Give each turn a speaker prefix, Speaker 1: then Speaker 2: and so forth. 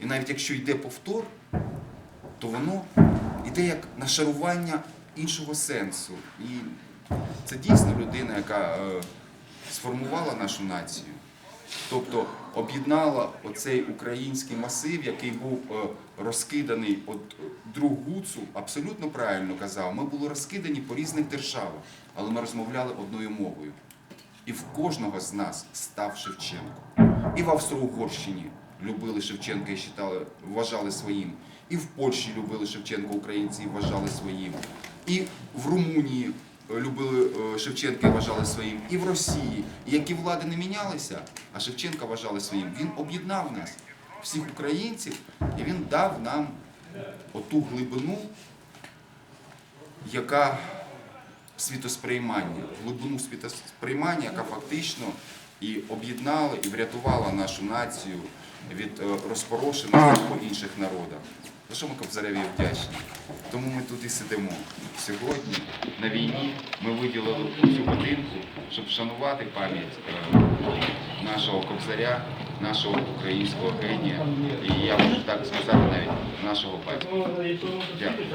Speaker 1: І навіть якщо йде повтор, то воно йде як нашарування іншого сенсу. І це дійсно людина, яка е, сформувала нашу націю. Тобто об'єднала оцей український масив, який був е, розкиданий, от друг Гуцул абсолютно правильно казав, ми були розкидані по різних державах, але ми розмовляли одною мовою. І в кожного з нас став Шевченко. І в Австро-Угорщині любили Шевченка і считали, вважали своїм. І в Польщі любили Шевченка українці і вважали своїм. І в Румунії е, любили е, Шевченка і вважали своїм. І в Росії. Які влади не мінялися, а Шевченка вважали своїм. Він об'єднав нас, всіх українців, і він дав нам оту глибину, яка світосприймання, глибину світосприймання, яка фактично і об'єднала, і врятувала нашу націю від е, розпорошеності по інших народах. За що ми Кобзареві вдячні? Тому ми тут і сидимо. Сьогодні на війні ми виділили цю годинку, щоб вшанувати пам'ять е, нашого кобзаря, нашого українського генія, і я можу так сказати навіть нашого батька. Дякую.